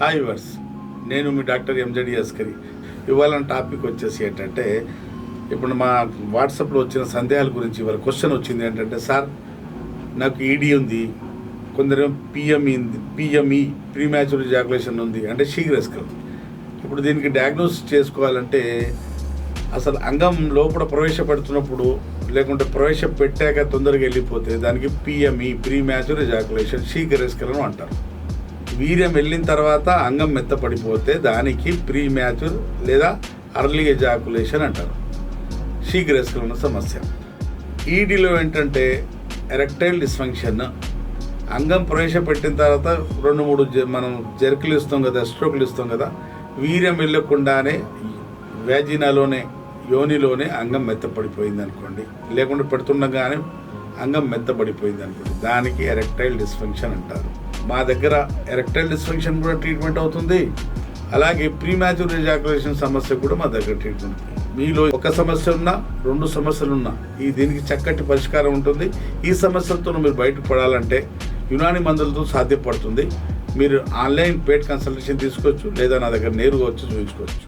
Hi verse నేను మీ doctor ఎంజడి Askari. ఇవాళ topic వచ్చేసి ఏంటంటే ఇప్పుడు మా వాట్సాప్లో వచ్చిన సందేహాల గురించి ఇవాళ క్వశ్చన్ వచ్చింది ఏంటంటే సార్ నాకు ఈడీ ఉంది. కొందరు PME PME premature ejaculation ఉంది. అంటే శీఘ్రస్కరం ఇప్పుడు దీనికి డయాగ్నోస్ చేసుకోవాలంటే అసలు అంగం లోపల ప్రవేశపెడుతున్నప్పుడు లేకుంటే ప్రవేశపెట్టాక తొందరగా వెళ్ళిపోతే దానికి పిఎంఈ ప్రీ మ్యాచుర్ ఎజాకులేషన్ శీఘ్రస్కరణం అంటారు. వీర్యం వెళ్ళిన తర్వాత అంగం మెత్తపడిపోతే దానికి ప్రీ మ్యాచ్ లేదా అర్లీ ఎజాకులేషన్ అంటారు. శీఘ్రస్కరణ సమస్య. ఈడీలో ఏంటంటే ఎరెక్టైల్ డిస్ఫంక్షన్. అంగం ప్రవేశపెట్టిన తర్వాత రెండు మూడు మనం జర్కులు ఇస్తాం కదా స్ట్రోకులు ఇస్తాం కదా వీర్యం వెళ్ళకుండానే వ్యాజినాలోనే యోనిలోనే అంగం మెత్తపడిపోయింది అనుకోండి. లేకుండా పెడుతుండగానే అంగం మెత్తపడిపోయింది అనుకోండి. దానికి ఎరెక్టైల్ డిస్ఫంక్షన్ అంటారు. మా దగ్గర ఎరెక్టైల్ డిస్ఫంక్షన్ కూడా ట్రీట్మెంట్ అవుతుంది. అలాగే ప్రీమాచ్యూర్ ఎజాకులేషన్ సమస్య కూడా మా దగ్గర ట్రీట్మెంట్ మీలో ఒక సమస్య ఉన్నా రెండు సమస్యలు ఉన్నా ఈ దీనికి చక్కటి పరిష్కారం ఉంటుంది. ఈ సమస్యలతో మీరు బయటకు పడాలంటే యునాని మందులతో సాధ్యపడుతుంది. మీరు ఆన్లైన్ పేడ్ కన్సల్టేషన్ తీసుకోవచ్చు లేదా నా దగ్గర నేరుగా వచ్చి చూపించుకోవచ్చు